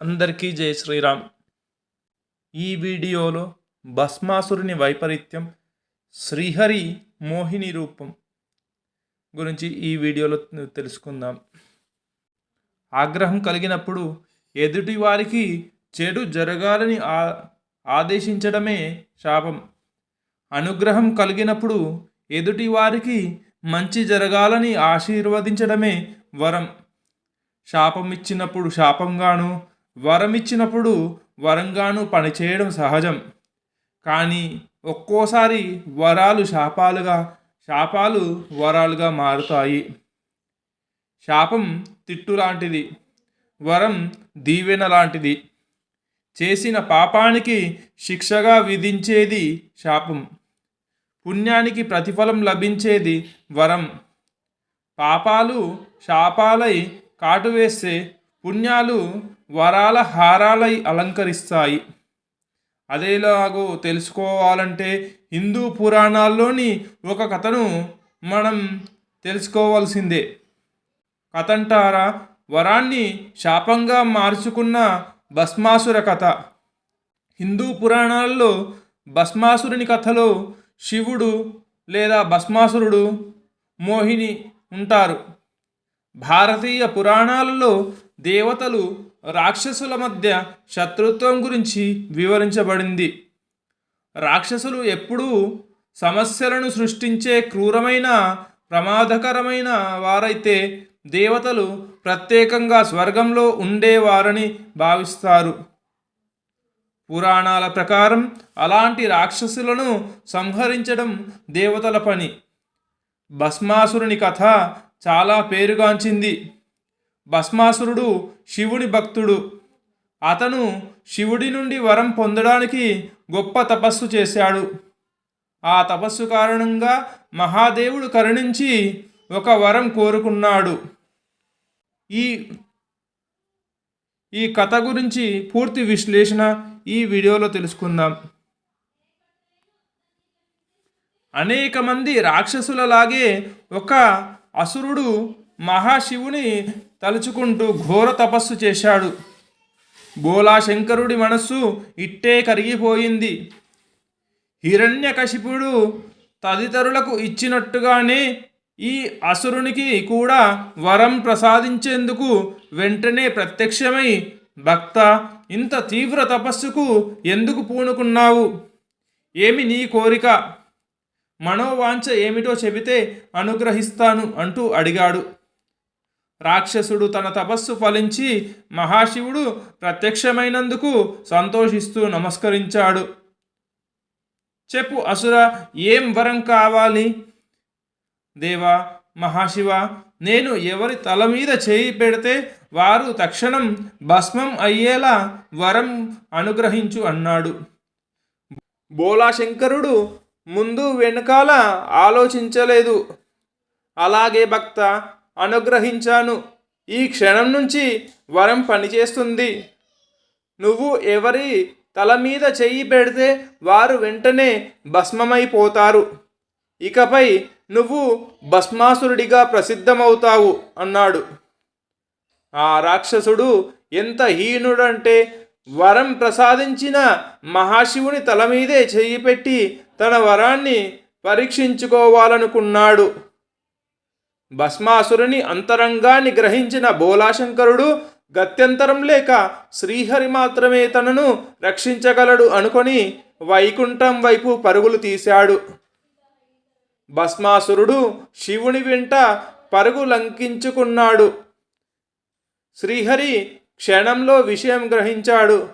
అందరికీ జై శ్రీరామ్. ఈ వీడియోలో భస్మాసురుని వైపరీత్యం శ్రీహరి మోహిని రూపం గురించి ఈ వీడియోలో తెలుసుకుందాం. ఆగ్రహం కలిగినప్పుడు ఎదుటి వారికి చెడు జరగాలని ఆ ఆదేశించడమే శాపం. అనుగ్రహం కలిగినప్పుడు ఎదుటి వారికి మంచి జరగాలని ఆశీర్వదించడమే వరం. శాపం ఇచ్చినప్పుడు శాపంగాను వరం ఇచ్చినప్పుడు వరంగాను పనిచేయడం సహజం. కానీ ఒక్కోసారి వరాలు శాపాలుగా శాపాలు వరాలుగా మారుతాయి. శాపం తిట్టు లాంటిది. వరం దీవెన లాంటిది. చేసిన పాపానికి శిక్షగా విధించేది శాపం. పుణ్యానికి ప్రతిఫలం లభించేది వరం. పాపాలు శాపాలై కాటువేస్తే పుణ్యాలు వరాల హారాలై అలంకరిస్తాయి. అదేలాగో తెలుసుకోవాలంటే హిందూ పురాణాల్లోని ఒక కథను మనం తెలుసుకోవాల్సిందే. కథంటారా? వరాన్ని శాపంగా మార్చుకున్న భస్మాసుర కథ. హిందూ పురాణాల్లో భస్మాసురుని కథలో శివుడు లేదా భస్మాసురుడు మోహిని ఉంటారు. భారతీయ పురాణాలలో దేవతలు రాక్షసుల మధ్య శత్రుత్వం గురించి వివరించబడింది. రాక్షసులు ఎప్పుడూ సమస్యలను సృష్టించే క్రూరమైన ప్రమాదకరమైన వారైతే దేవతలు ప్రత్యేకంగా స్వర్గంలో ఉండేవారని భావిస్తారు. పురాణాల ప్రకారం అలాంటి రాక్షసులను సంహరించడం దేవతల పని. భస్మాసురుని కథ చాలా పేరుగాంచింది. భస్మాసురుడు శివుని భక్తుడు. అతను శివుడి నుండి వరం పొందడానికి గొప్ప తపస్సు చేశాడు. ఆ తపస్సు కారణంగా మహాదేవుడు కరుణించి ఒక వరం కోరుకున్నాడు. ఈ ఈ కథ గురించి పూర్తి విశ్లేషణ ఈ వీడియోలో తెలుసుకుందాం. అనేక మంది రాక్షసులలాగే ఒక అసురుడు మహాశివుని తలుచుకుంటూ ఘోర తపస్సు చేశాడు. భోలాశంకరుడి మనస్సు ఇట్టే కరిగిపోయింది. హిరణ్యకశిపుడు తదితరులకు ఇచ్చినట్టుగానే ఈ అసురునికి కూడా వరం ప్రసాదించేందుకు వెంటనే ప్రత్యక్షమై భక్త ఇంత తీవ్ర తపస్సుకు ఎందుకు పూనుకున్నావు? ఏమి నీ కోరిక? మనోవాంఛ ఏమిటో చెబితే అనుగ్రహిస్తాను అంటూ అడిగాడు. రాక్షసుడు తన తపస్సు ఫలించి మహాశివుడు ప్రత్యక్షమైనందుకు సంతోషిస్తూ నమస్కరించాడు. చెప్పు అసుర ఏం వరం కావాలి? దేవా మహాశివ నేను ఎవరి తల మీద చేయి పెడితే వారు తక్షణం భస్మం అయ్యేలా వరం అనుగ్రహించు అన్నాడు. బోలాశంకరుడు ముందు వెనకాల ఆలోచించలేదు. అలాగే భక్త అనుగ్రహించాను. ఈ క్షణం నుంచి వరం పనిచేస్తుంది. నువ్వు ఎవరి తల మీద చెయ్యి పెడితే వారు వెంటనే భస్మమైపోతారు. ఇకపై నువ్వు భస్మాసురుడిగా ప్రసిద్ధమవుతావు అన్నాడు. ఆ రాక్షసుడు ఎంత హీనుడంటే వరం ప్రసాదించిన మహాశివుని తల మీదే చెయ్యి పెట్టి తన వరాన్ని పరీక్షించుకోవాలనుకున్నాడు. భస్మాసురుని అంతరంగాన్ని గ్రహించిన బోలాశంకరుడు గత్యంతరం లేక శ్రీహరి మాత్రమే తనను రక్షించగలడు అనుకొని వైకుంఠం వైపు పరుగులు తీశాడు. భస్మాసురుడు శివుని వెంట పరుగు లంకించుకున్నాడు. శ్రీహరి క్షణంలో విషయం గ్రహించాడు.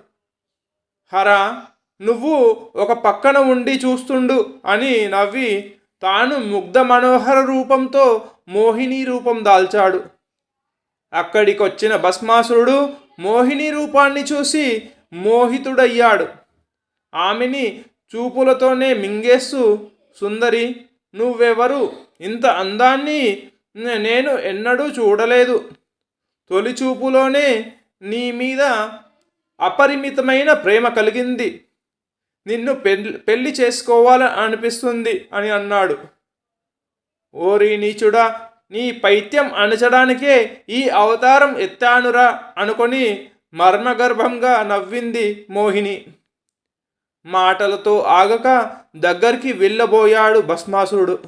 హరా నువ్వు ఒక పక్కన ఉండి చూస్తుండు అని నవ్వి తాను ముగ్ధ మనోహర రూపంతో మోహిని రూపం దాల్చాడు. అక్కడికొచ్చిన భస్మాసురుడు మోహిని రూపాన్ని చూసి మోహితుడయ్యాడు. ఆమెని చూపులతోనే మింగేస్తూ సుందరి నువ్వెవరు? ఇంత అందాన్ని నేను ఎన్నడూ చూడలేదు. తొలి చూపులోనే నీ మీద అపరిమితమైన ప్రేమ కలిగింది. నిన్ను పెళ్ళి పెళ్ళి చేసుకోవాలని అనిపిస్తుంది అని అన్నాడు. ఓరి నీచుడా నీ పైత్యం అణచడానికే ఈ అవతారం ఎత్తానురా అనుకొని మర్మగర్భంగా నవ్వింది మోహిని. మాటలతో ఆగక దగ్గరికి వెళ్ళబోయాడు భస్మాసురుడు.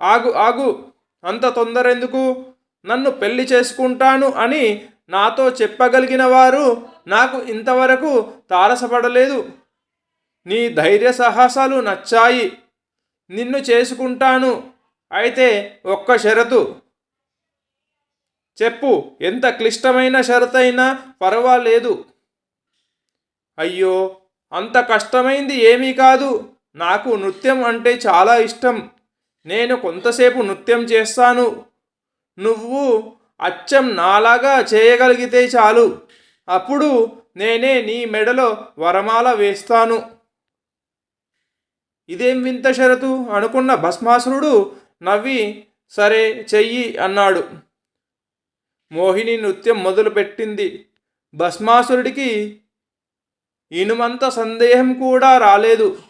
ఆగు ఆగు అంత తొందర ఎందుకు నన్ను పెళ్ళి చేసుకుంటాను అని నాతో చెప్పగలిగిన వారు నాకు ఇంతవరకు తారసపడలేదు. నీ ధైర్య సాహసాలు నచ్చాయి. నిన్ను చేసుకుంటాను. అయితే ఒక్క షరతు. చెప్పు ఎంత క్లిష్టమైన షరతైనా పర్వాలేదు. అయ్యో అంత కష్టమైంది ఏమీ కాదు. నాకు నృత్యం అంటే చాలా ఇష్టం. నేను కొంతసేపు నృత్యం చేస్తాను. నువ్వు అచ్చం నాలాగా చేయగలిగితే చాలు. అప్పుడు నేనే నీ మెడలో వరమాల వేస్తాను. ఇదేం వింత షరతు? అనుకున్న భస్మాసురుడు నవ్వి సరే చెయ్యి అన్నాడు. మోహిని నృత్యం మొదలుపెట్టింది. భస్మాసురుడికి ఇనుమంత సందేహం కూడా రాలేదు.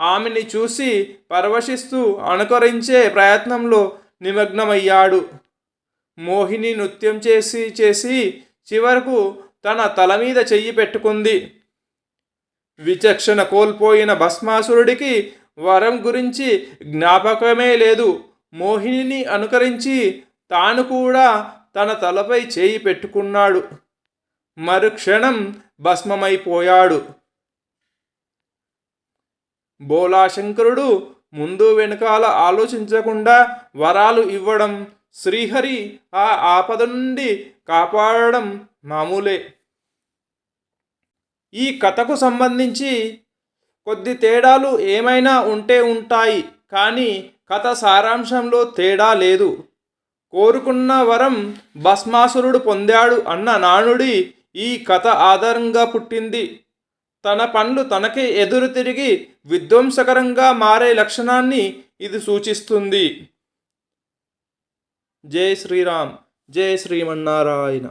ఆమెని చూసి పరవశిస్తూ అనుకరించే ప్రయత్నంలో నిమగ్నమయ్యాడు. మోహిని నృత్యం చేసి చేసి చివరకు తన తల మీద చెయ్యి పెట్టుకుంది. విచక్షణ కోల్పోయిన భస్మాసురుడికి వరం గురించి జ్ఞాపకమే లేదు. మోహిని అనుకరించి తాను కూడా తన తలపై చేయి పెట్టుకున్నాడు. మరుక్షణం భస్మమైపోయాడు. బోలాశంకరుడు ముందు వెనకాల ఆలోచించకుండా వరాలు ఇవ్వడం శ్రీహరి ఆ ఆపద నుండి కాపాడడం మామూలే. ఈ కథకు సంబంధించి కొద్ది తేడాలు ఏమైనా ఉంటే ఉంటాయి కానీ కథ సారాంశంలో తేడా లేదు. కోరుకున్న వరం భస్మాసురుడు పొందాడు అన్న నానుడి ఈ కథ ఆధారంగా పుట్టింది. తన పనులు తనకే ఎదురు తిరిగి విధ్వంసకరంగా మారే లక్షణాన్ని ఇది సూచిస్తుంది. జై శ్రీరామ్ జై శ్రీమన్నారాయణ.